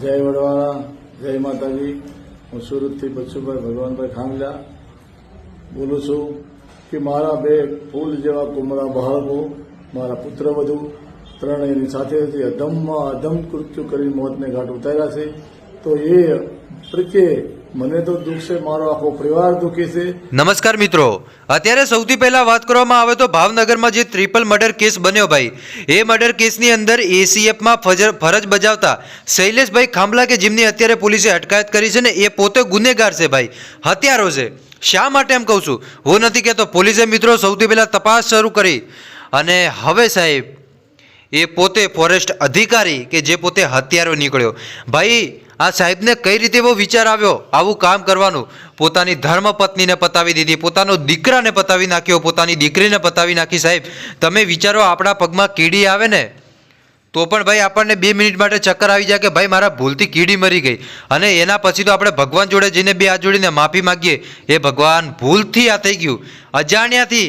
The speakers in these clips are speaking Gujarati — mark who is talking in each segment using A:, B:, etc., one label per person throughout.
A: જય વડવાળા, જય માતાજી. હું સુરતથી બચ્ચુભાઈ ભગવાનભાઈ ખાંગલા બોલું છું કે મારા બે ફૂલ જેવા કુમળા બાળકો, મારા પુત્ર પુત્રવધુ ત્રણેયની સાથે હતી અધમમાં અધમ કૃત્યુ કરી મોતને ઘાટ ઉતાર્યા છે. તો એ પ્રત્યે મને તો દુઃખ મારો આખો પરિવાર દુઃખી છે.
B: નમસ્કાર મિત્રો. અત્યારે સૌથી પહેલા વાત કરવામાં આવે તો ભાવનગરમાં જે ટ્રિપલ મર્ડર કેસ બન્યો ભાઈ, એ મર્ડર કેસની અંદર એસીએફમાં ફરજ બજાવતા શૈલેષભાઈ ખાંભલા કે જેમની અત્યારે પોલીસે અટકાયત કરી છે ને, એ પોતે ગુનેગાર છે ભાઈ હત્યારો છે. શા માટે એમ કહું છું? હું નથી કહેતો. પોલીસે મિત્રો સૌથી પહેલાં તપાસ શરૂ કરી અને હવે સાહેબ, એ પોતે ફોરેસ્ટ અધિકારી કે જે પોતે હત્યારો નીકળ્યો. ભાઈ આ સાહેબને કઈ રીતે એવો વિચાર આવ્યો? આવું કામ કરવાનું. પોતાની ધર્મપત્નીને પતાવી દીધી, પોતાનો દીકરાને પતાવી નાખ્યો, પોતાની દીકરીને પતાવી નાખી. સાહેબ, તમે વિચારો, આપણા પગમાં કીડી આવે ને, તો પણ ભાઈ આપણને બે મિનિટ માટે ચક્કર આવી જાય કે ભાઈ મારા ભૂલથી કીડી મરી ગઈ. અને એના પછી તો આપણે ભગવાન જોડે જઈને બે હાથ જોડીને માફી માગીએ. એ ભગવાન ભૂલથી આ થઈ ગયું. અજાણ્યાથી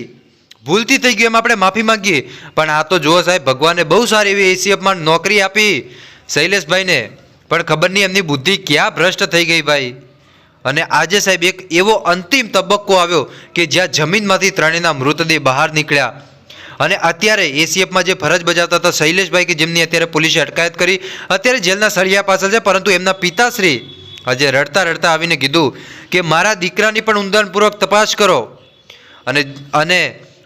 B: ભૂલથી થઈ ગયું એમ આપણે માફી માંગીએ. પણ આ તો જુઓ સાહેબ, ભગવાને બહુ સારી એવી એસીએફમાં નોકરી આપી. શૈલેષભાઈને પણ ખબર નહીં એમની બુદ્ધિ ક્યાં ભ્રષ્ટ થઈ ગઈ ભાઈ. અને આજે સાહેબ એક એવો અંતિમ તબક્કો આવ્યો કે જ્યાં જમીનમાંથી ત્રણેયના મૃતદેહ બહાર નીકળ્યા. અને અત્યારે એસીએફમાં જે ફરજ બજાવતા હતા શૈલેષભાઈ કે જેમની અત્યારે પોલીસે અટકાયત કરી, અત્યારે જેલના સળિયા પાછળ છે, પરંતુ એમના પિતાશ્રી આજે રડતા રડતા આવીને કીધું કે મારા દીકરાની પણ ઊંડાણપૂર્વક તપાસ કરો. અને અને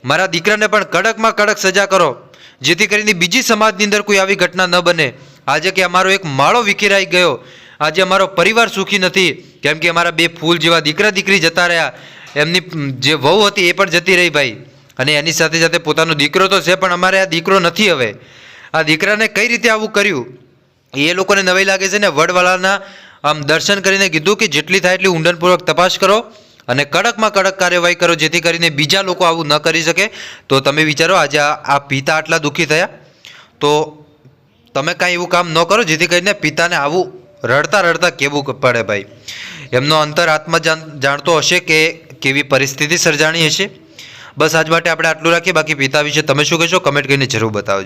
B: મારા દીકરાને પણ કડકમાં કડક સજા કરો, જેથી કરીને બીજી સમાજની અંદર કોઈ આવી ઘટના ન બને. આજે કે અમારો એક માળો વિખેરાઈ ગયો. આજે અમારો પરિવાર સુખી નથી. કેમ કે અમારા બે ફૂલ જેવા દીકરા દીકરી જતા રહ્યા. એમની જે વહુ હતી એ પણ જતી રહી ભાઈ. અને એની સાથે સાથે પોતાનો દીકરો તો છે, પણ અમારે આ દીકરો નથી હવે. આ દીકરાને કઈ રીતે આવું કર્યું? એ લોકોને નવાઈ લાગે છે ને વડવાળાના આમ દર્શન કરીને કીધું કે જેટલી થાય એટલી ઊંડાણપૂર્વક તપાસ કરો અને કડકમાં કડક કાર્યવાહી કરો, જેથી કરીને બીજા લોકો આવું ન કરી શકે. તો તમે વિચારો, આજે આ આ પિતા આટલા દુઃખી થયા. તો તમે કાંઈ એવું કામ ન કરો, જેથી કરીને પિતાને આવું રડતા રડતા કેવું પડે ભાઈ. એમનો અંતર આત્મા જાણતો હશે કે કેવી પરિસ્થિતિ સર્જાણી હશે. બસ આજ માટે આપણે આટલું રાખીએ, બાકી પિતા વિશે તમે શું કહેશો કમેન્ટ કરીને જરૂર બતાવજો.